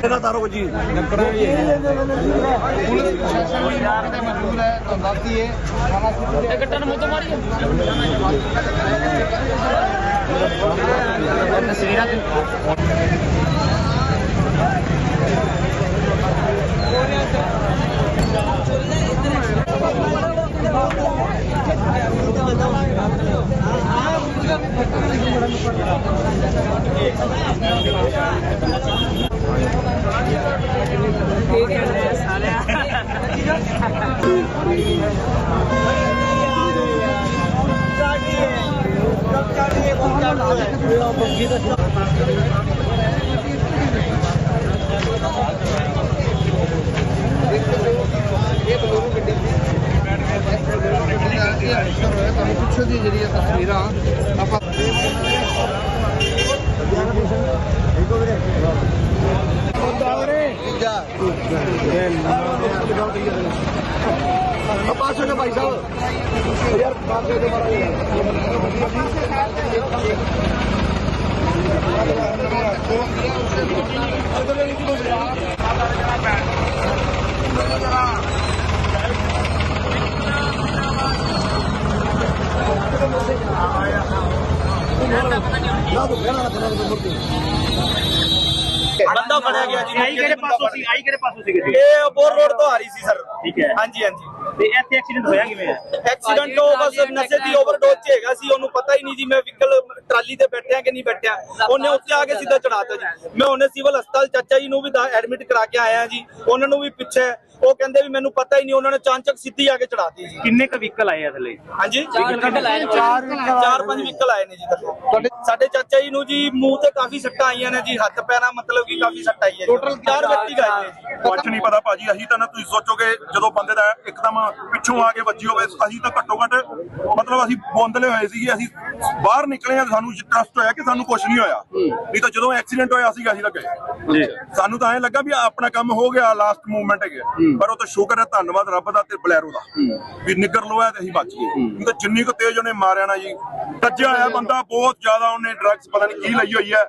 ਕਿਹੜਾ ਤਾਰੋ ਜੀ ਨਕੜਾ ਵੀ ਹੈ ਪੁਲਿਸ ਪ੍ਰਸ਼ਾਸਨ ਵੀ ਨਾਲ ਤੇ ਮੌਜੂਦ ਹੈ ਤਾਂ ਦੱਸਦੀ ਹੈ ਖਾਣਾ ਸਿੱਧੇ ਇੱਕ ਟਨ ਮੁੱਦ ਮਾਰੀ ਤਸਵੀਰਾਂ ਤੇ ये बंगलुरु की डिग्री ਤੁਹਾਨੂੰ ਪਿੱਛੇ ਦੀ ਜਿਹੜੀਆਂ ਤਸਵੀਰਾਂ ਆਪਾਂ ਪਾਸੇ ਨੇ ਭਾਈ ਸਾਹਿਬ ਯਾਰ ਪਾਸੇ ਦੇ ਮਾਰਾ ਬੰਦਾ ਫੜਿਆ ਗਿਆ ਜੀ। ਆਈ ਕਿਹੜੇ ਪਾਸੋਂ ਸੀ? ਆਈ ਕਿਹੜੇ ਪਾਸੋਂ ਸੀ ਗੱਡੀ ਇਹ ਅਬੋਰ ਰੋਡ ਤੋਂ ਆ ਰਹੀ ਸੀ ਸਰ। ਠੀਕ ਹੈ। ਹਾਂਜੀ ਹਾਂਜੀ। ਤੇ ਇੱਥੇ ਐਕਸੀਡੈਂਟ ਹੋਇਆ ਕਿਵੇਂ ਹੈ? ਐਕਸੀਡੈਂਟ ਉਹ ਬਸ ਨਸ਼ੇ ਦੀ ਓਵਰਡੋਜ਼ ਚ ਹੈਗਾ ਸੀ ਉਹਨੂੰ ਪਤਾ ਹੀ ਨਹੀਂ ਜੀ ਮੈਂ ਵਹੀਕਲ ਟਰਾਲੀ ਤੇ ਬੈਠਿਆ ਕਿ ਨਹੀਂ ਬੈਠਿਆ। ਉਹਨੇ ਉੱਤੇ ਆ ਕੇ ਸਿੱਧਾ ਚੜਾਤਾ ਜੀ। ਮੈਂ ਉਹਨੇ ਸਿਵਲ ਹਸਪਤਾਲ ਚਾਚਾ ਜੀ ਨੂੰ ਵੀ ਐਡਮਿਟ ਕਰਾ ਕੇ ਆਇਆ ਜੀ। ਉਹਨਾਂ ਨੂੰ ਵੀ ਪਿੱਛੇ ਉਹ ਕਹਿੰਦੇ ਵੀ ਮੈਨੂੰ ਪਤਾ ਹੀ ਨਹੀਂ ਉਹਨਾਂ ਨੇ ਚਾਂਚਕ ਸਿੱਧੀ ਆ ਕੇ ਚੜਾਤੀ ਜੀ। ਕਿੰਨੇ ਕ ਵਹੀਕਲ ਆਏ ਆ ਥੱਲੇ? ਹਾਂਜੀ? ਚਾਰ ਚਾਰ ਪੰਜ ਵਹੀਕਲ ਆਏ ਨੇ ਜੀ। ਥੱਲੇ। ਸਾਡੇ ਚਾਚਾ ਜੀ ਨੂੰ ਜੀ ਮੂੰਹ ਤੇ ਕਾਫੀ ਸੱਟਾਂ ਆਈਆਂ ਨੇ ਜੀ ਹੱਥ ਪੈਰਾਂ ਮਤਲਬ ਕਿ ਕਾਫੀ ਸੱਟ ਆਈ ਹੈ ਟੋਟਲ ਚਾਰ ਵਿਅਕਤੀ ਗਏ ਨੇ ਜੀ। ਕੁਛ ਨਹੀਂ ਪਤਾ ਭਾਜੀ ਅਸੀਂ ਤਾਂ ਨਾ ਤੁਸੀਂ ਸੋਚੋਗੇ ਜਦੋਂ ਬੰਦੇ ਦਾ ਇੱਕਦਮ ਪਿੱਛੋਂ ਆ ਕੇ ਵੱਜੀ ਹੋਵੇ ਅਸੀਂ ਤਾਂ ਘੱਟੋ ਘੱਟ ਮਤਲਬ ਅਸੀਂ ਬੋਂਦਲੇ ਹੋਏ ਸੀਗੇ ਅਸੀਂ ਬਾਹਰ ਨਿਕਲੇ ਆ ਸਾਨੂੰ ਟਰਸਟ ਹੋਇਆ ਕਿ ਸਾਨੂੰ ਕੁਝ ਨਹੀਂ ਹੋਇਆ। ਨਹੀਂ ਤਾਂ ਜਦੋਂ ਐਕਸੀਡੈਂਟ ਹੋਇਆ ਸੀਗਾ ਅਸੀਂ ਤਾਂ ਗਏ। ਸਾਨੂੰ ਤਾਂ ਐਂ ਲੱਗਾ ਵੀ ਆਪਣਾ ਕੰਮ ਹੋ ਗਿਆ ਲਾਸਟ ਮੂਵਮੈਂਟ ਹੈਗੇ। ਪਰ ਉਹ ਤਾਂ ਸ਼ੁਕਰ ਹੈ ਧੰਨਵਾਦ ਰੱਬ ਦਾ ਤੇ ਬਲੈਰੋ ਦਾ। ਵੀ ਨਿੱਗਰ ਲੋਇਆ ਤੇ ਅਸੀਂ ਬਚ ਗਏ। ਨਹੀਂ ਤਾਂ ਜਿੰਨੀ ਕੁ ਤੇਜ਼ ਉਹਨੇ ਮਾਰਿਆ ਨਾ ਜੀ ਟੱਜਿਆ ਹੋਇਆ ਬੰਦਾ ਬਹੁਤ ਜ਼ਿਆਦਾ ਉਹਨੇ ਡਰੱਗਸ ਪਤਾ ਨਹੀਂ ਕੀ ਲਈ ਹੋਈ ਹੈ।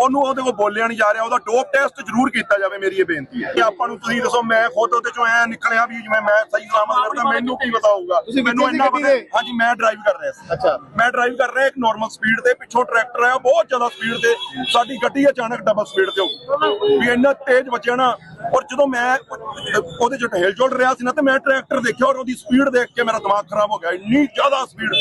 ਉਹਨੂੰ ਉਹਦੇ ਕੋਲ ਬੋਲਿਆ ਨਹੀਂ ਜਾ ਰਿਹਾ ਉਹਦਾ ਡੋਪ ਟੈਸਟ ਜ਼ਰੂਰ ਕੀਤਾ ਜਾਵੇ ਮੇਰੀ ਇਹ ਬੇਨਤੀ ਹੈ। ਕਿ ਆਪਾਂ ਨੂੰ ਤੁਸੀਂ ਦੱਸੋ ਮੈਂ ਖੁਦ ਉਹਦੇ ਚੋਂ ਐ ਨਿਕਲਿਆ ਵੀ ਜਿਵੇਂ ਮੈਂ ਸਹੀ ਸਲਾਮਤ ਕਰਦਾ ਮੈਨੂੰ ਕੀ ਪਤਾ ਹੋਊਗਾ। ਮੈਨੂੰ ਇੰਨਾ ਪਤਾ ਹਾਂਜੀ ਮੈਂ ਡਰਾਈਵ ਕਰ ਰਿਹਾ ਸੀ। ਅੱਛਾ। ਮੈਂ ਡਰਾਈਵ ਕਰ ਰਿਹਾ ਇੱਕ ਨਾਰਮਲ ਸਪੀਡ ਤੇ ਪਿੱਛੋਂ ਟਰੈਕਟਰ ਆਇਆ ਬਹੁਤ ਜ਼ਿਆਦਾ ਸਪੀਡ ਤੇ। ਸਾਡੀ ਗੱਡੀ ਅਚਾਨਕ ਡਬਲ ਸਪੀਡ ਤੇ ਹੋ ਗਈ। ਵੀ ਇੰਨਾ ਤੇਜ਼ ਵੱਜਿਆ ਨਾ ਔਰ ਜਦੋਂ ਮੈਂ ਉਹਦੇ ਚ ਢੇਲ ਚੁਲ ਰਿਹਾ ਸੀ ਨਾ, ਤੇ ਮੈਂ ਟਰੈਕਟਰ ਦੇਖਿਆ ਔਰ ਉਹਦੀ ਸਪੀਡ ਦੇਖ ਕੇ ਮੇਰਾ ਦਿਮਾਗ ਖਰਾਬ ਹੋ ਗਿਆ। ਇੰਨੀ ਜ਼ਿਆਦਾ ਸਪੀਡ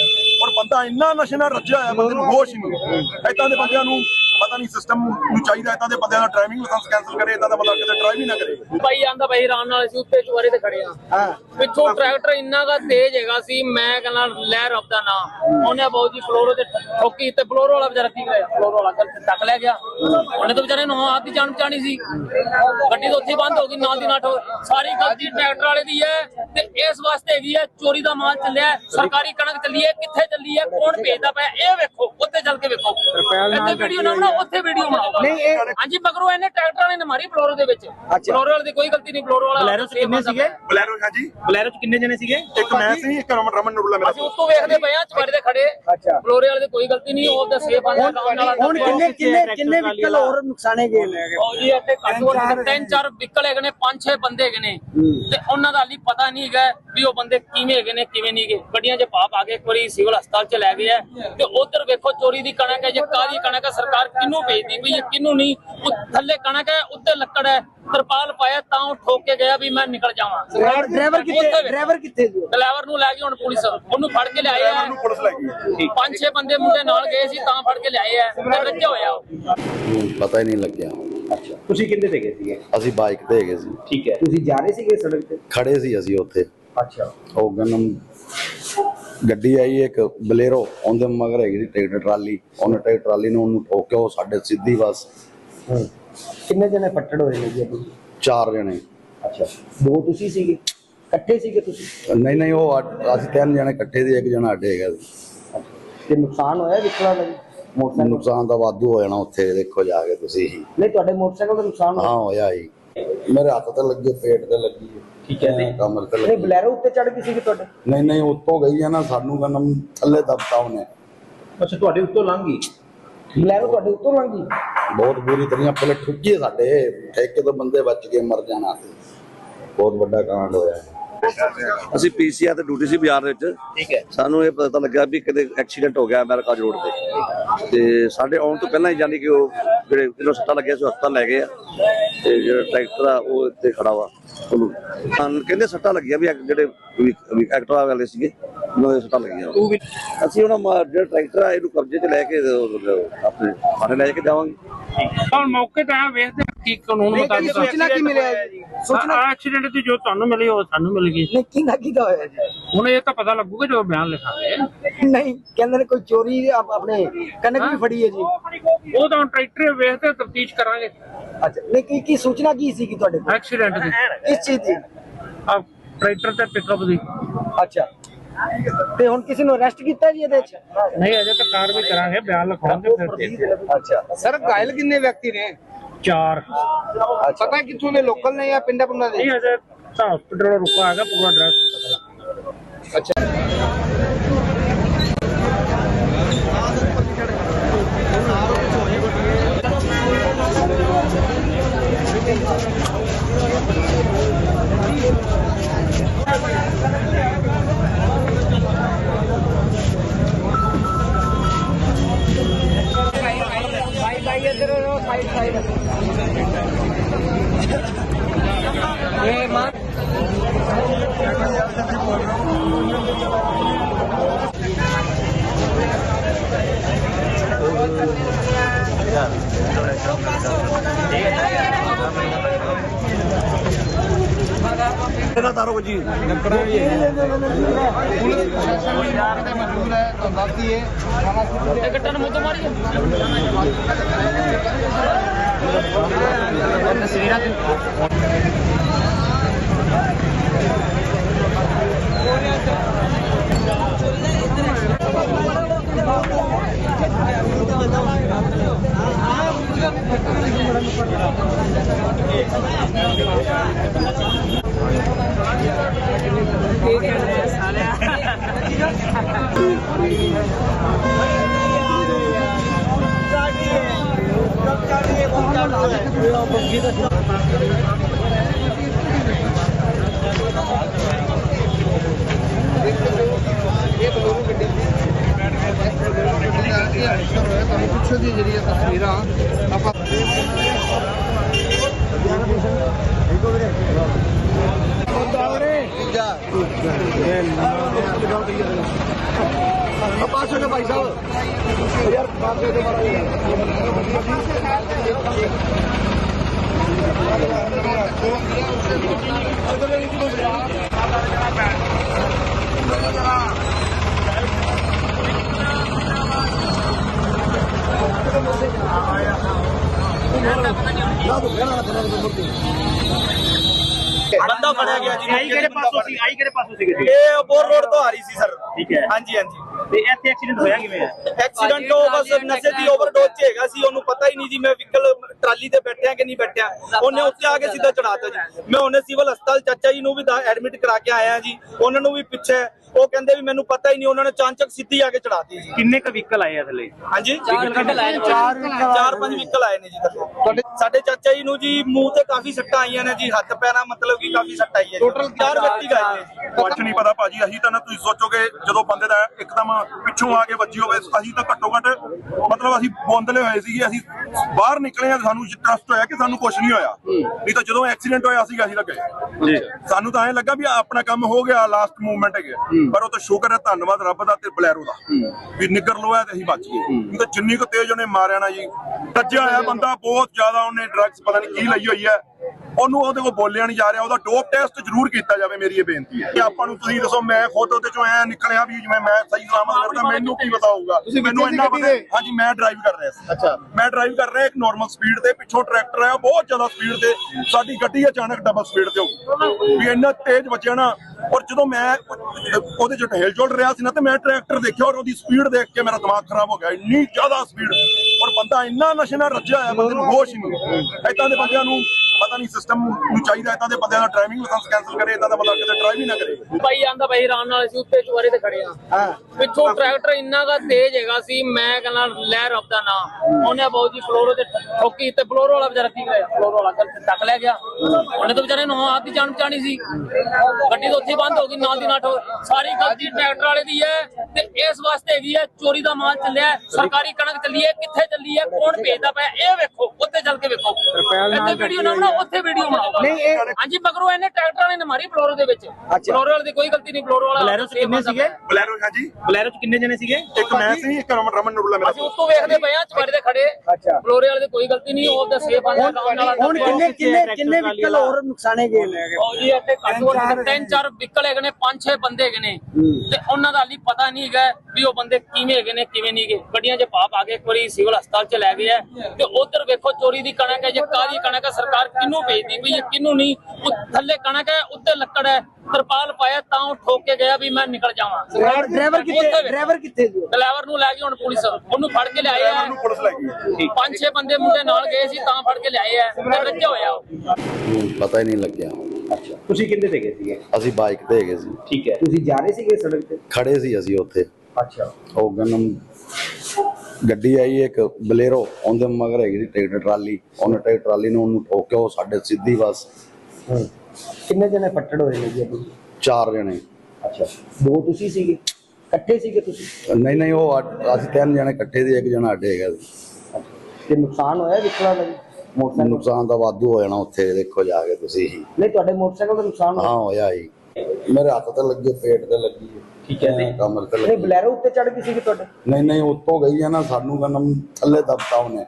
ਔਰ ਬੰਦਾ ਇੰਨਾ ਨਸ਼ੇ ਨਾਲ ਰੱਜਿਆ ਹੋਇਆ, ਬੰਦੇ ਨੂੰ ਹੋਸ਼ ਹੀ ਨਹੀਂ। ਏਦਾਂ ਦੇ ਬੰਦਿਆਂ ਨੂੰ ਪਤਾ ਨਹੀਂ ਸਿਸਟਮ ਨੂੰ ਚਾਹੀਦਾ ਏਦਾਂ ਦੇ ਬੰਦਿਆਂ ਦਾ ਡਰਾਈਵਿੰਗ ਲਾਇਸੈਂਸ ਕੈਨਸਲ ਕਰੇ ਏਦਾਂ ਦਾ ਬੰਦਾ ਕਿਤੇ ਡਰਾਈਵ ਹੀ ਨਾ ਕਰੇ। ਭਾਈ ਆਂਦਾ ਭਾਈ ਆਰਾਮ ਨਾਲ ਅਸੀਂ ਉੱਤੇ ਚੁਆਰੇ ਤੇ ਖੜੇ ਆ। ਪਿੱਛੋਂ ਟਰੈਕਟਰ ਇੰਨਾ ਕਾ ਤੇਜ਼ ਹੈਗਾ ਸੀ ਮੈਂ ਕਹਿੰਦਾ ਲਹਿਰ ਰੱਬ ਦਾ ਨਾਂ। ਉਹਨੇ ਬਾਊ ਜੀ ਫਲੋਰੋ ਤੇ ਠੋਕੀ ਤੇ ਫਲੋਰੋ ਵਾਲਾ ਵਿਚਾਰਾ ਕੀ ਕਰਿਆ? ਫਲੋਰੋ ਵਾਲਾ ਚੱਲ ਟੱਕ ਲੈ ਗਿਆ। ਉਹਨੇ ਤਾਂ ਵਿਚਾਰੇ ਨੂੰ ਆਪ ਦੀ ਜਾਨ ਬਚਾਣੀ ਸੀ। ਗੱਡੀ ਤਾਂ ਉੱਥੇ ਹੀ ਬੰਦ ਹੋ ਗਈ ਨਾਲ ਦੀ ਨਾਲ ਠੋ- ਸਾਰੀ ਗਲਤੀ ਟਰੈਕਟਰ ਵਾਲੇ ਦੀ ਹੈ ਤੇ ਇਸ ਵਾਸਤੇ ਹੈਗੀ ਹੈ ਚੋਰੀ ਦਾ ਮਾਲ ਚੱਲਿਆ ਹੈ, ਸਰਕਾਰੀ ਕਣਕ ਚੱਲੀ ਹੈ ਕਿੱਥੇ ਚੱਲੀ ਹੈ ਕੌਣ ਭੇਜਦਾ ਪਿਆ ਇਹ ਵੇਖੋ ਉੱਤੇ ਚੱਲ ਕੇ ਵੇਖੋ। ਇੱਥੇ ਵੀਡੀਓ ਨਾ ਬਣਾਓ। ਉੱਥੇ ਵੀਡੀਓ ਬਣਾਓ। ਨਹੀਂ, ਇਹ- ਹਾਂਜੀ ਮਗਰੋਂ ਇਹਨੇ ਟਰੈਕਟਰ ਵਾਲੇ ਨੇ ਮਾਰੀ ਫਲੋਰੋ ਦੇ ਵਿੱਚ। ਫਲੋਰੋ ਵਾਲੇ ਦੀ ਕੋਈ ਗਲਤੀ ਨਹੀਂ ਫਲੋਰੋ ਵਾਲਾ ਬਲੈਰੋ ਚ ਕਿੰਨੇ ਸੀਗੇ? ਬਲੈਰੋ ਹਾਂਜੀ। ਬਲੈਰੋ ਚ ਕਿੰਨੇ ਜਣੇ ਸੀਗੇ? ਇੱਕ ਮੈਂ ਸੀ। ਇੱਕ ਰਮਨ ਰਮਨ ਨੂਰਲਾ ਮੇਰਾ ਅਸੀਂ ਉਸ ਤੋਂ ਵੇਖਦੇ ਪਏ ਆ ਚਵਾਰੇ ਦੇ ਖੜੇ। ਅੱਛਾ। ਫਲੋਰੇ ਵਾਲੇ ਦੀ ਕੋਈ ਗਲਤੀ ਨਹੀਂ ਉਹ ਤਾਂ ਸੇਫ ਆ ਹੁਣ ਕਿੰਨੇ ਕਿੰਨੇ ਕਿੰਨੇ ਵਹੀਕਲ ਹੋਰ ਨੁਕਸਾਨੇ ਗਏ ਨੇ? ਉਹ ਜੀ ਇੱਥੇ ਘੱਟ ਘੱਟ ਤਿੰਨ ਚਾਰ ਵਿਕਲ ਹੈਗੇ ਨੇ ਪੰਜ ਛੇ ਬੰਦੇ ਹੈਗੇ ਨੇ। ਤੇ ਉਹਨਾਂ ਦਾ ਹਾਲੀ ਪਤਾ ਨਹੀਂ ਹੈਗਾ ਵੀ ਉਹ ਬੰਦੇ ਕਿਵੇਂ ਹੈਗੇ ਨੇ ਕਿਵੇਂ ਨਹੀਂ ਹੈਗੇ। ਗੱਡੀਆਂ 'ਚ ਪਾ ਪਾ ਕੇ ਇੱਕ ਵਾਰੀ ਸਿਵਲ ਹਸਪਤਾਲ 'ਚ ਲੈ ਗਏ ਆ। ਤੇ ਉਧਰ ਵੇਖੋ ਚੋਰੀ ਦੀ ਕਣਕ ਹੈ ਜੇ ਕਾਦੀ ਕਣਕ ਹੈ ਸਰਕਾਰ ਕਿਹਨੂੰ ਭੇਜਦੀ ਪਈ ਹੈ ਕਿਹਨੂੰ ਨਹੀਂ ਉਹ ਥੱਲੇ ਕਣਕ ਹੈ ਉੱਤੇ ਲੱਕੜ ਹੈ ਤਰਪਾਲ ਪਾਇਆ ਤਾਂ ਉਹ ਠੋਕ ਕੇ ਗਿਆ ਵੀ ਮੈਂ ਨਿਕਲ ਜਾਵਾਂ। ਡਰਾਈਵਰ ਕਿੱਥੇ ਡਰਾਈਵਰ ਕਿੱਥੇ ਜੀ ਡਰਾਈਵਰ ਨੂੰ ਲੈ ਗਏ ਹੁਣ ਪੁਲਿਸ। ਉਹਨੂੰ ਫੜ ਕੇ ਲਿਆਏ ਆ ਨੂੰ ਪੁਲਿਸ ਲੈ ਗਈ। ਪੰਜ ਛੇ ਬੰਦੇ ਮੁੰਡੇ ਨਾਲ ਗਏ ਸੀ ਤਾਂ ਫੜ ਕੇ ਲਿਆਏ ਆ ਤੇ ਰੱਜਿਆ ਹੋਇਆ? ਉਹ ਪਤਾ ਹੀ ਨਹੀਂ ਲੱਗਿਆ। ਤੁਸੀਂ ਕਿੰਨੇ ਤੇ ਗਏ ਸੀਗੇ? ਅਸੀਂ ਬਾਈਕ ਤੇ ਹੈਗੇ ਸੀ। ਠੀਕ ਹੈ। ਤੁਸੀਂ ਜਾ ਰਹੇ ਸੀਗੇ ਸੜਕ ਤੇ? ਖੜੇ ਸੀ ਅਸੀਂ ਉੱਥੇ। ਅੱਛਾ। ਉਹ ਗਨਮ ਗੱਡੀ ਆਈ ਇੱਕ ਬਲੇਰੋ ਉਹਦੇ ਮਗਰ ਹੈਗੀ ਸੀ ਟਰੈਕਟਰ ਟਰਾਲੀ। ਉਹਨੇ ਟਰੈਕਟਰ ਟਰਾਲੀ ਨੂੰ ਉਹਨੂੰ ਠੋਕਿਆ ਉਹ ਸਾਡੇ ਸਿੱਧੀ ਬਸ। ਕਿੰਨੇ ਜਣੇ ਫੱਟੜ ਹੋਏ ਨੇ ਜੀ ਤੁਸੀਂ ਚਾਰ ਜਣੇ। ਅੱਛਾ। ਦੋ ਤੁਸੀਂ ਸੀਗੇ? ਇਕੱਠੇ ਸੀਗੇ ਤੁਸੀਂ? ਨਹੀਂ ਨਹੀਂ ਉਹ ਅੱਡ- ਅਸੀਂ ਤਿੰਨ ਜਣੇ ਇਕੱਠੇ ਸੀ ਇੱਕ ਜਣਾ ਅੱਡੇ ਹੈਗਾ ਸੀ। ਤੇ ਨੁਕਸਾਨ ਹੋਇਆ ਵਿਕਲਾ ਦਾ ਜੀ? ਮੋਟਰਸਾਈਕਲ? ਨੁਕਸਾਨ ਤਾਂ ਵਾਧੂ ਹੋ ਜਾਣਾ ਉੱਥੇ ਦੇਖੋ ਜਾ ਕੇ ਤੁਸੀਂ। ਹੀ ਨਹੀਂ ਤੁਹਾਡੇ ਮੋਟਰਸਾਈਕਲ ਦਾ ਨੁਕਸਾਨ ਹਾਂ ਹੋਇਆ ਹੋਇਆ ਹੀ ਮੇਰੇ ਹੱਥ ਤੇ ਲੱਗੇ ਪੇਟ ਤੇ ਲੱਗੀ ਠੀਕ ਹੈ ਜੀ। ਕਮਰ ਤੇ ਨਹੀਂ ਲੱਗੀ ਬਲੈਰੋ ਉੱਤੇ ਚੜ ਗਈ ਸੀਗੀ ਤੁਹਾਡੇ? ਨਹੀਂ ਨਹੀਂ ਉੱਤੋਂ ਗਈ ਹੈ ਨਾ ਸਾਨੂੰ ਗਨਮ ਥੱਲੇ ਦਬਤਾ ਉਹਨੇ। ਅੱਛਾ ਤੁਹਾਡੇ ਉੱਤੋਂ ਲੰਘ ਗਈ? ਬਲੈਰੋ ਤੁਹਾਡੇ ਉੱਤੋਂ ਲੰਘੀ ਬਹੁਤ ਬੁਰੀ ਤਰ੍ਹਾਂ ਪਹਿਲੇ ਠੁੱਕੇ ਸਾਡੇ। ਠੇਕੇ ਤੋਂ ਬੰਦੇ ਬਚ ਕੇ ਮਰ ਜਾਣਾ ਸੀ। ਬਹੁਤ ਵੱਡਾ ਕਾਂਡ ਹੋਇਆ। ਹੈ ਅਸੀਂ ਪੀਸੀਆਰ ਤੇ ਡਿਊਟੀ ਸੀ ਬਾਜ਼ਾਰ ਦੇ ਵਿੱਚ। ਠੀਕ ਹੈ। ਸਾਨੂੰ ਇਹ ਪਤਾ ਲੱਗਾ ਵੀ ਕਿਤੇ ਐਕਸੀਡੈਂਟ ਹੋ ਗਿਆ ਅਮਰੀਕਾ ਰੋਡ ਤੇ। ਤੇ ਸਾਡੇ ਆਉਣ ਤੋਂ ਪਹਿਲਾਂ ਹੀ ਜਾਨੀ ਕਿ ਉਹ ਜਿਹੜੇ ਜਿਹਨੂੰ ਸੱਟਾਂ ਲੱਗਿਆ ਸੀ ਹਸਪਤਾਲ ਲੈ ਗਏ ਆ। ਤੇ ਜਿਹੜਾ ਟਰੈਕਟਰ ਆ ਉਹ ਇੱਥੇ ਖੜਾ ਵਾ। ਉਹਨੂੰ ਕਹਿੰਦੇ ਸੱਟਾਂ ਲੱਗੀਆਂ ਵੀ ਜਿਹੜੇ ਐਕਟਿਵਾ ਵਾਲੇ ਸੀਗੇ ਉਹਨਾਂ ਦੇ ਸੱਟਾਂ ਲੱਗੀਆਂ ਅਸੀਂ ਉਹਨਾਂ ਜਿਹੜਾ ਟਰੈਕਟਰ ਆ ਇਹਨੂੰ ਕਬਜ਼ੇ 'ਚ ਲੈ ਕੇ ਆਪਣੇ ਥਾਣੇ ਲੈ ਕੇ ਜਾਵਾਂਗੇ। ਹੁਣ ਮੌਕੇ ਤੇ ਆ ਵੇਖਦੇ ਕੀ ਕਾਨੂੰਨ ਮੁਤਾਬਿਕ ਸੂਚਨਾ ਕੀ ਮਿਲਿਆ ਜੀ? ਸੂਚਨਾ ਐਕਸੀਡੈਂਟ ਦੀ ਜੋ ਤੁਹਾਨੂੰ ਮਿਲੀ ਉਹ ਸਾਨੂੰ ਮਿਲ ਗਈ। ਨਹੀਂ ਕਿੰਨਾ ਕਿਦਾ ਹੋਇਆ ਜੀ? ਹੁਣ ਇਹ ਤਾਂ ਪਤਾ ਲੱਗੂਗਾ ਜਦੋਂ ਬਿਆਨ ਲਿਖਾਂਗੇ। ਨਹੀਂ ਕਹਿੰਦੇ ਨੇ ਕੋਈ ਚੋਰੀ ਆਪ- ਆਪਣੇ ਕਣਕ ਵੀ ਫੜੀ ਹੈ ਜੀ। ਉਹ ਤਾਂ ਟਰੈਕਟਰ ਵੇਖਦੇ ਤਫਤੀਸ਼ ਕਰਾਂਗੇ। ਅੱਛਾ ਨਹੀਂ ਕੀ ਕੀ ਸੂਚਨਾ ਕੀ ਸੀ ਕਿ ਤੁਹਾਡੇ ਕੋਲ? ਐਕਸੀਡੈਂਟ ਦੀ। ਇਸ ਚੀਜ਼ ਦੀ? ਆ ਟਰੈਕਟਰ ਤੇ ਪਿਕਅਪ ਦੀ। ਅੱਛਾ। ਤੇ ਹੁਣ ਕਿਸੇ ਨੂੰ ਅਰੈਸਟ ਕੀਤਾ ਜੀ ਇਹਦੇ ਵਿੱਚ ਨਹੀਂ ਅਜੇ ਤਾਂ ਕਾਰਵਾਈ ਕਰਾਂਗੇ ਬਿਆਨ ਲਿਖਾਉਂਗੇ ਫਿਰ। ਅੱਛਾ। ਸਰ ਘਾਇਲ ਕਿੰਨੇ ਵਿਅਕਤੀ ਨੇ? ਚਾਰ। ਪਤਾ ਕਿੱਥੋਂ ਦੇ ਲੋਕਲ ਨੇ ਜਾਂ ਪਿੰਡਾਂ ਪੁੰਡਾਂ ਦੇ? ਨਹੀਂ ਅਜੇ ਤਾਂ ਹਸਪੀਟਲ ਰੁਕਾ ਹੈਗਾ ਪੂਰਾ ਐਡਰੈਸ ਪਤਾ ਲੱਗ ਭਾਈ ਇਹਦਾ ਤਾਰੋ ਜੀ ਇਹ ਗੱਟਾਂ ਨੂੰ ਮੁੱਦ ਮਾਰੀ ਪਿੱਛੋਂ ਦੀ ਜਿਹੜੀਆਂ ਤਸਵੀਰਾਂ ਆਪਾਂ ਪਾਸ ਹੋ ਭਾਈ ਸਾਹਿਬ ਯਾਰ ਪਾਸੇ ਦੇ ਮਾਰਾ ਬੰਦਾ ਫੜਿਆ ਗਿਆ ਜੀ। ਆਈ ਕਿਹੜੇ ਪਾਸੋਂ ਸੀ? ਆਈ ਕਿਹੜੇ ਪਾਸੋਂ ਜੀ? ਇਹ ਅਬੋਰ ਰੋਡ ਤੋਂ ਆ ਰਹੀ ਸੀ ਸਰ। ਠੀਕ ਹੈ। ਹਾਂਜੀ ਹਾਂਜੀ। ਤੇ ਇੱਥੇ ਐਕਸੀਡੈਂਟ ਹੋਇਆ ਕਿਵੇਂ ਹੈ ਐਕਸੀਡੈਂਟ ਉਹ ਬਸ ਨਸ਼ੇ ਦੀ ਓਵਰਡੋਜ਼ 'ਚ ਹੈਗਾ ਸੀ ਉਹਨੂੰ ਪਤਾ ਹੀ ਨਹੀਂ ਜੀ ਮੈਂ ਵਹੀਕਲ ਟਰਾਲੀ ਤੇ ਬੈਠਿਆ ਕਿ ਨਹੀਂ ਬੈਠਿਆ। ਉਹਨੇ ਉੱਤੇ ਆ ਕੇ ਸਿੱਧਾ ਚੜਾਤਾ ਜੀ। ਮੈਂ ਉਹਨੇ ਸਿਵਲ ਹਸਪਤਾਲ ਚਾਚਾ ਜੀ ਨੂੰ ਵੀ ਐਡਮਿਟ ਕਰਾ ਕੇ ਆਇਆ ਜੀ। ਉਹਨਾਂ ਨੂੰ ਵੀ ਪਿੱਛੇ ਉਹ ਕਹਿੰਦੇ ਵੀ ਮੈਨੂੰ ਪਤਾ ਹੀ ਨਹੀਂ ਉਹਨਾਂ ਨੇ ਚਾਂਚਕ ਸਿੱਧੀ ਆ ਕੇ ਚੜਾਤੀ ਜੀ। ਕਿੰਨੇ ਕ ਵਹੀਕਲ ਆਏ ਆ ਥੱਲੇ? ਹਾਂਜੀ। ਚਾਰ ਚਾਰ ਪੰਜ ਵਹੀਕਲ ਆਏ ਨੇ ਜੀ ਥੱਲੇ। ਸਾਡੇ ਚਾਚਾ ਜੀ ਨੂੰ ਜੀ ਮੂੰਹ ਤੇ ਕਾਫੀ ਸੱਟਾਂ ਆਈਆਂ ਨੇ ਜੀ ਹੱਥ ਪੈਰਾਂ ਮਤਲਬ ਕਿ ਕਾਫੀ ਸੱਟ ਆਈ ਹੈ ਟੋਟਲ ਚਾਰ ਵਿਅਕਤੀ ਗਏ ਨੇ ਜੀ। ਕੁਛ ਨਹੀਂ ਪਤਾ ਭਾਜੀ ਅਸੀਂ ਤਾਂ ਨਾ ਤੁਸੀਂ ਸੋਚੋਗੇ ਜਦੋਂ ਬੰਦੇ ਦਾ ਇੱਕਦਮ ਪਿੱਛੋਂ ਆ ਕੇ ਵੱਜੀ ਹੋਵੇ ਅਸੀਂ ਤਾਂ ਘੱਟੋ ਘੱਟ ਮਤਲਬ ਅਸੀਂ ਬੋਂਦਲੇ ਹੋਏ ਸੀਗੇ ਅਸੀਂ ਬਾਹਰ ਨਿਕਲੇ ਆ ਸਾਨੂੰ ਟਰਸਟ ਹੋਇਆ ਕਿ ਸਾਨੂੰ ਕੁਝ ਨਹੀਂ ਹੋਇਆ। ਨਹੀਂ ਤਾਂ ਜਦੋਂ ਐਕਸੀਡੈਂਟ ਹੋਇਆ ਸੀਗਾ ਅਸੀਂ ਤਾਂ ਗਏ। ਸਾਨੂੰ ਤਾਂ ਐਂ ਲੱਗਾ ਵੀ ਆਪਣਾ ਕੰਮ ਹੋ ਗਿਆ ਲਾਸਟ ਮੂਵਮੈਂਟ ਹੈਗੇ। ਪਰ ਉਹ ਤਾਂ ਸ਼ੁਕਰ ਹੈ ਧੰਨਵਾਦ ਰੱਬ ਦਾ ਤੇ ਬਲੈਰੋ ਦਾ। ਵੀ ਨਿੱਗਰ ਲੋਇਆ ਤੇ ਅਸੀਂ ਬਚ ਗਏ। ਨਹੀਂ ਤਾਂ ਜਿੰਨੀ ਕੁ ਤੇਜ਼ ਉਹਨੇ ਮਾਰਿਆ ਨਾ ਜੀ ਟੱਜਿਆ ਹੋਇਆ ਬੰਦਾ ਬਹੁਤ ਜ਼ਿਆਦਾ ਉਹਨੇ ਡਰੱਗਸ ਪਤਾ ਨਹੀਂ ਕੀ ਲਈ ਹੋਈ ਹੈ। ਉਹਨੂੰ ਉਹਦੇ ਕੋਲ ਬੋਲਿਆ ਨਹੀਂ ਜਾ ਰਿਹਾ ਉਹਦਾ ਡੋਪ ਟੈਸਟ ਜ਼ਰੂਰ ਕੀਤਾ ਜਾਵੇ ਮੇਰੀ ਇਹ ਬੇਨਤੀ ਹੈ। ਕਿ ਆਪਾਂ ਨੂੰ ਤੁਸੀਂ ਦੱਸੋ ਮੈਂ ਖੁਦ ਉਹਦੇ ਚੋਂ ਐ ਨਿਕਲਿਆ ਵੀ ਜਿਵੇਂ ਮੈਂ ਸਹੀ ਸਲਾਮਤ ਕਰਦਾ ਮੈਨੂੰ ਕੀ ਪਤਾ ਹੋਊਗਾ। ਮੈਨੂੰ ਇੰਨਾ ਪਤਾ ਹਾਂਜੀ ਮੈਂ ਡਰਾਈਵ ਕਰ ਰਿਹਾ ਸੀ। ਅੱਛਾ। ਮੈਂ ਡਰਾਈਵ ਕਰ ਰਿਹਾ ਇੱਕ ਨਾਰਮਲ ਸਪੀਡ ਤੇ ਪਿੱਛੋਂ ਟਰੈਕਟਰ ਆਇਆ ਬਹੁਤ ਜ਼ਿਆਦਾ ਸਪੀਡ ਤੇ। ਸਾਡੀ ਗੱਡੀ ਅਚਾਨਕ ਡਬਲ ਸਪੀਡ ਤੇ ਹੋ ਵੀ ਇੰਨਾ ਤੇਜ਼ ਵੱਜਿਆ ਨਾ ਔਰ ਜਦੋਂ ਮੈਂ ਉਹਦੇ ਚ ਢੇਲ ਚੁਲ ਰਿਹਾ ਸੀ ਨਾ ਤੇ ਮੈਂ ਟਰੈਕਟਰ ਦੇਖਿਆ ਔਰ ਉਹਦੀ ਸਪੀਡ ਦੇਖ ਕੇ ਮੇਰਾ ਦਿਮਾਗ ਖਰਾਬ ਹੋ ਗਿਆ। ਇੰਨੀ ਜ਼ਿਆਦਾ ਸਪੀਡ ਔਰ ਬੰਦਾ ਇੰਨਾ ਨਸ਼ੇ ਨਾਲ ਰੱਜਿਆ ਹੋਇਆ ਬੰਦੇ ਨੂੰ ਹੋਸ਼ ਹੀ ਨਹੀਂ। ਏਦਾਂ ਦੇ ਬੰਦਿਆਂ ਨੂੰ ਪਤਾ ਨਹੀਂ ਸਿਸਟਮ ਨੂੰ ਚਾਹੀਦਾ ਇਦਾਂ ਦੇ ਬੰਦਿਆਂ ਦਾ ਡਰਾਈਵਿੰਗ ਲਾਇਸੈਂਸ ਕੈਨਸਲ ਕਰੇ ਇਦਾਂ ਦਾ ਬੰਦਾ ਕਿਤੇ ਡਰਾਈਵ ਹੀ ਨਾ ਕਰੇ। ਭਾਈ ਆਂਦਾ ਭਾਈ ਆਰਾਮ ਨਾਲ ਅਸੀਂ ਉੱਤੇ ਚੁਬਾਰੇ ਤੇ ਖੜੇ ਆ। ਹਾਂ। ਪਿੱਛੋਂ ਟਰੈਕਟਰ ਇੰਨਾ ਕਾ ਤੇਜ਼ ਹੈਗਾ ਸੀ ਮੈਂ ਕਹਿੰਦਾ ਲੈ ਰੱਬ ਦਾ ਨਾਂ। ਉਹਨੇ ਬਾਊ ਜੀ ਫਲੋਰੋ ਤੇ ਠੋਕੀ ਤੇ ਫਲੋਰੋ ਵਾਲਾ ਵਿਚਾਰਾ ਕੀ ਕਰਿਆ? ਫਲੋਰੋ ਵਾਲਾ ਚੱਲ ਟੱਕ ਲੈ ਗਿਆ। ਉਹਨੇ ਤਾਂ ਵਿਚਾਰੇ ਨੂੰ ਆਪ ਦੀ ਜਾਨ ਬਚਾਣੀ ਸੀ। ਗੱਡੀ ਤਾਂ ਉੱਥੇ ਬੰਦ ਹੋ ਗਈ ਨਾਲ ਦੀ ਨਾਲ ਠੋ- ਸਾਰੀ ਗਲਤੀ ਟਰੈਕਟਰ ਵਾਲੇ ਦੀ ਹੈ ਤੇ ਇਸ ਵਾਸਤੇ ਹੈਗੀ ਹੈ ਚੋਰੀ ਦਾ ਮਾਲ ਚੱਲਿਆ ਹੈ, ਸਰਕਾਰੀ ਕਣਕ ਚੱਲੀ ਹੈ ਕਿੱਥੇ ਚੱਲੀ ਹੈ ਕੌਣ ਭੇਜਦਾ ਪਿਆ ਇਹ ਵੇਖੋ ਉੱਤੇ ਚੱਲ ਕੇ ਵੇਖੋ। ਇੱਥੇ ਵੀਡੀਓ ਨਾ ਬਣਾਓ ਉੱਥੇ ਵੀਡੀਓ ਬਣਾਓ ਨਹੀਂ, ਇਹ- ਹਾਂਜੀ ਮਗਰੋਂ ਇਹਨੇ ਟਰੈਕਟਰ ਵਾਲੇ ਨੇ ਮਾਰੀ ਫਲੋਰੋ ਦੇ ਵਿੱਚ। ਫਲੋਰੋ ਵਾਲੇ ਦੀ ਕੋਈ ਗਲਤੀ ਨਹੀਂ ਫਲੋਰੋ ਵਾਲਾ ਬਲੈਰੋ 'ਚ ਕਿੰਨੇ ਸੀਗੇ? ਬਲੈਰੋ ਹੈ ਜੀ ਬਲੈਰੋ ਚ ਕਿੰਨੇ ਜਣੇ ਸੀਗੇ? ਇੱਕ ਮੈਂ ਸੀ। ਇੱਕ ਰਮਨ ਰਮਨ ਨੂਰਲਾ ਮੇਰਾ ਅਸੀਂ ਉੱਤੋਂ ਵੇਖਦੇ ਪਏ ਆ ਚਵਾਰੇ ਦੇ ਖੜੇ। ਫਲੋਰੇ ਵਾਲੇ ਦੀ ਕੋਈ ਗਲਤੀ ਨਹੀਂ ਉਹ ਤਾਂ ਸੇਫ ਆ ਹੁਣ ਹੁਣ ਕਿੰਨੇ ਕਿੰਨੇ ਕਿੰਨੇ ਵਹੀਕਲ ਹੋਰ ਨੁਕਸਾਨੇ ਗਏ ਨੇ? ਉਹ ਜੀ ਇੱਥੇ ਘੱਟ ਤੋਂ ਘੱਟ ਤਿੰਨ ਚਾਰ ਵਿਕਲ ਹੈਗੇ ਨੇ ਪੰਜ ਛੇ ਬੰਦੇ ਹੈਗੇ ਨੇ। ਤੇ ਉਹਨਾਂ ਦਾ ਹਾਲੀ ਪਤਾ ਨਹੀਂ ਹੈਗਾ ਵੀ ਉਹ ਬੰਦੇ ਕਿਵੇਂ ਹੈਗੇ ਨੇ ਕਿਵੇਂ ਨਹੀਂ ਹੈਗੇ। ਗੱਡੀਆਂ 'ਚ ਪਾ ਪਾ ਕੇ ਇੱਕ ਵਾਰੀ ਸਿਵਲ ਹਸਪਤਾਲ 'ਚ ਲੈ ਗਏ ਆ। ਤੇ ਉਧਰ ਵੇਖੋ ਚੋਰੀ ਦੀ ਕਣਕ ਹੈ ਜੇ ਕਾਦੀ ਕਣਕ ਹੈ ਸਰਕਾਰ ਕਿਹਨੂੰ ਭੇਜਦੀ ਪਈ ਹੈ ਕਿਹਨੂੰ ਨਹੀਂ। ਉਹ ਥੱਲੇ ਕਣਕ ਹੈ ਉੱਤੇ ਲੱਕੜ ਹੈ ਤਰਪਾਲ ਪਾਇਆ ਤਾਂ ਉਹ ਠੋਕ ਕੇ ਗਿਆ ਵੀ ਮੈਂ ਨਿਕਲ ਜਾਵਾਂ। ਡਰਾਈਵਰ ਕਿੱਥੇ ਡਰਾਈਵਰ ਕਿੱਥੇ ਜੀ ਡਰਾਈਵਰ ਨੂੰ ਲੈ ਗਏ ਹੁਣ ਪੁਲਿਸ। ਉਹਨੂੰ ਫੜ ਕੇ ਲਿਆਏ ਆ ਨੂੰ ਪੁਲਿਸ ਲੈ ਗਈ। ਪੰਜ ਛੇ ਬੰਦੇ ਮੁੰਡੇ ਨਾਲ ਗਏ ਸੀ ਤਾਂ ਫੜ ਕੇ ਲਿਆਏ ਆ ਤੇ ਰੱਜਿਆ ਹੋਇਆ ਉਹ। ਪਤਾ ਹੀ ਨਹੀਂ ਲੱਗਿਆ ਤੁਸੀਂ ਕਿੰਨੇ ਤੇ ਗਏ ਸੀਗੇ? ਅਸੀਂ ਬਾਈਕ ਤੇ ਹੈਗੇ ਸੀ। ਠੀਕ ਹੈ। ਤੁਸੀਂ ਜਾ ਰਹੇ ਸੀਗੇ ਸੜਕ ਤੇ? ਖੜੇ ਸੀ ਅਸੀਂ ਉੱਥੇ। ਅੱਛਾ। ਉਹ ਗਨਮ ਗੱਡੀ ਆਈ ਇੱਕ ਬਲੇਰੋ ਉਹਦੇ ਮਗਰ ਹੈਗੀ ਸੀ ਟਰੈਕਟਰ ਟਰਾਲੀ। ਉਹਨੇ ਟਰੈਕਟਰ ਟਰਾਲੀ ਨੂੰ ਉਹਨੂੰ ਠੋਕਿਆ ਉਹ ਸਾਡੇ ਸਿੱਧੀ ਬਸ। ਕਿੰਨੇ ਜਣੇ ਫੱਟੜ ਹੋਏ ਨੇ ਜੀ ਆਪਣੀ? ਚਾਰ ਜਣੇ। ਅੱਛਾ। ਦੋ ਤੁਸੀਂ ਸੀਗੇ? ਇਕੱਠੇ ਸੀਗੇ ਤੁਸੀਂ? ਨਹੀਂ ਨਹੀਂ ਉਹ ਅੱਡ- ਅਸੀਂ ਤਿੰਨ ਜਣੇ ਇਕੱਠੇ ਸੀ ਇੱਕ ਜਣਾ ਅੱਡੇ ਹੈਗਾ ਸੀ। ਤੇ ਨੁਕਸਾਨ ਹੋਇਆ ਵਿਕਲਾ ਦਾ ਜੀ? ਮੋਟਰਸਾਈਕਲ? ਨੁਕਸਾਨ ਤਾਂ ਵਾਧੂ ਹੋ ਜਾਣਾ ਉੱਥੇ ਦੇਖੋ ਜਾ ਕੇ ਤੁਸੀਂ। ਹੀ ਨਹੀਂ ਤੁਹਾਡੇ ਮੋਟਰਸਾਈਕਲ ਦਾ ਨੁਕਸਾਨ ਹਾਂ ਹੋਇਆ ਹੋਇਆ ਹੀ। ਮੇਰੇ ਹੱਥ ਤੇ ਲੱਗੇ ਪੇਟ ਤੇ ਲੱਗੀ। ਠੀਕ ਹੈ ਜੀ ਕਮਰ ਤੇ ਨਹੀਂ ਲੱਗੀ ਬਲੈਰੋ ਉੱਤੇ ਚੜ ਗਈ ਸੀਗੀ ਤੁਹਾਡੇ? ਨਹੀਂ ਨਹੀਂ ਉੱਤੋਂ ਗਈ ਹੈ ਨਾ ਸਾਨੂੰ ਗਨਮ ਥੱਲੇ ਦਬਤਾ ਉਹਨੇ।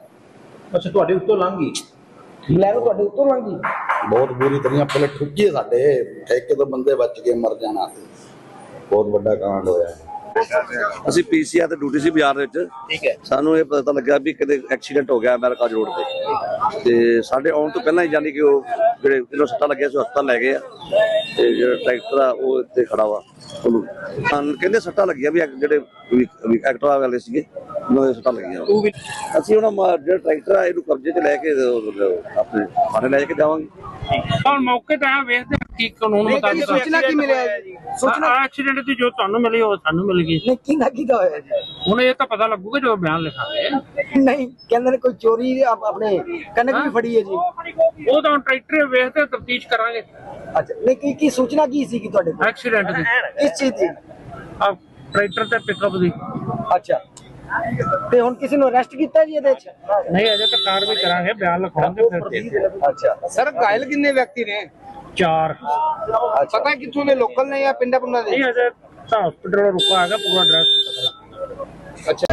ਅੱਛਾ ਤੁਹਾਡੇ ਉੱਤੋਂ ਲੰਘ ਗਈ? ਬਲੈਰੋ ਤੁਹਾਡੇ ਉੱਤੋਂ ਲੰਘ ਗਈ? ਬਹੁਤ ਬੁਰੀ ਤਰ੍ਹਾਂ ਪਹਿਲੇ ਠੁੱਕੀ ਸਾਡੇ। ਠੇਕੇ ਤੋਂ ਬੰਦੇ ਬਚ ਕੇ ਮਰ ਜਾਣਾ ਸੀ। ਬਹੁਤ ਵੱਡਾ ਕਾਂਡ ਹੋਇਆ। ਹੈ ਅਸੀਂ ਪੀਸੀਆਰ ਤੇ ਡਿਊਟੀ ਸੀ ਬਾਜ਼ਾਰ ਦੇ ਵਿੱਚ। ਠੀਕ ਹੈ। ਸਾਨੂੰ ਇਹ ਪਤਾ ਲੱਗਾ ਵੀ ਕਿਤੇ ਐਕਸੀਡੈਂਟ ਹੋ ਗਿਆ ਅਮਰੀਕਾ ਰੋਡ ਤੇ। ਤੇ ਸਾਡੇ ਆਉਣ ਤੋਂ ਪਹਿਲਾਂ ਹੀ ਜਾਨੀ ਕਿ ਉਹ ਜਿਹੜੇ ਜਿਹਨੂੰ ਸੱਟਾਂ ਲੱਗਿਆ ਸੀ ਹਸਪਤਾਲ ਲੈ ਗਏ ਆ। ਤੇ ਜਿਹੜਾ ਟਰੈਕਟਰ ਆ ਉਹ ਇੱਥੇ ਖੜਾ ਵਾ। ਉਹਨੂੰ ਕਹਿੰਦੇ ਸੱਟਾਂ ਲੱਗੀਆਂ ਵੀ ਜਿਹੜੇ ਐਕਟਿਵਾ ਵਾਲੇ ਸੀਗੇ ਉਹਨਾਂ ਦੇ ਸੱਟਾਂ ਲੱਗੀਆਂ ਅਸੀਂ ਉਹਨਾਂ ਜਿਹੜਾ ਟਰੈਕਟਰ ਆ ਇਹਨੂੰ ਕਬਜ਼ੇ 'ਚ ਲੈ ਕੇ ਆਪਣੇ ਥਾਣੇ ਲੈ ਕੇ ਜਾਵਾਂਗੇ। ਹੁਣ ਮੌਕੇ ਤੇ ਆ ਵੇਖਦੇ ਕੀ ਕਾਨੂੰਨ ਮੁਤਾਬਿਕ ਸੂਚਨਾ ਕੀ ਮਿਲਿਆ ਜੀ? ਸੂਚਨਾ ਐਕਸੀਡੈਂਟ ਦੀ ਜੋ ਤੁਹਾਨੂੰ ਮਿਲੀ ਉਹ ਸਾਨੂੰ ਮਿਲ ਗਈ। ਨਹੀਂ ਕਿੰਨਾ ਕਿਦਾ ਹੋਇਆ ਜੀ? ਹੁਣ ਇਹ ਤਾਂ ਪਤਾ ਲੱਗੂਗਾ ਜਦੋਂ ਬਿਆਨ ਲਿਖਾਂਗੇ। ਨਹੀਂ ਕਹਿੰਦੇ ਨੇ ਕੋਈ ਚੋਰੀ ਆਪ- ਆਪਣੇ ਕਣਕ ਵੀ ਫੜੀ ਹੈ ਜੀ। ਉਹ ਤਾਂ ਟਰੈਕਟਰ ਵੇਖਦੇ ਤਫਤੀਸ਼ ਕਰਾਂਗੇ। ਅੱਛਾ ਨਹੀਂ ਕੀ ਕੀ ਸੂਚਨਾ ਕੀ ਸੀਗੀ ਤੁਹਾਡੇ ਕੋਲ? ਐਕਸੀਡੈਂਟ ਦੀ। ਕਿਸ ਚੀਜ਼ ਦੀ? ਆ ਟਰੈਕਟਰ ਤੇ ਪਿਕਅਪ ਦੀ। ਅੱਛਾ। ਤੇ ਹੁਣ ਕਿਸੇ ਨੂੰ ਅਰੈਸਟ ਕੀਤਾ ਜੀ ਇਹਦੇ ਵਿੱਚ ਨਹੀਂ ਅਜੇ ਤਾਂ ਕਾਰਵਾਈ ਕਰਾਂਗੇ ਬਿਆਨ ਲਿਖਾਉਂਗੇ ਫਿਰ। ਅੱਛਾ। ਸਰ ਘਾਇਲ ਕਿੰਨੇ ਵਿਅਕਤੀ ਨੇ? ਚਾਰ। ਅੱਛਾ। ਪਤਾ ਕਿੱਥੋਂ ਦੇ ਲੋਕਲ ਨੇ ਜਾਂ ਪਿੰਡਾਂ ਪੁੰਡਾਂ ਦੇ? ਨਹੀਂ ਅਜੇ ਤਾਂ ਹਸਪੀਟਲ ਰੁਕਾ ਹੈਗਾ ਪੂਰਾ ਐਡਰੈਸ ਅੱਛਾ।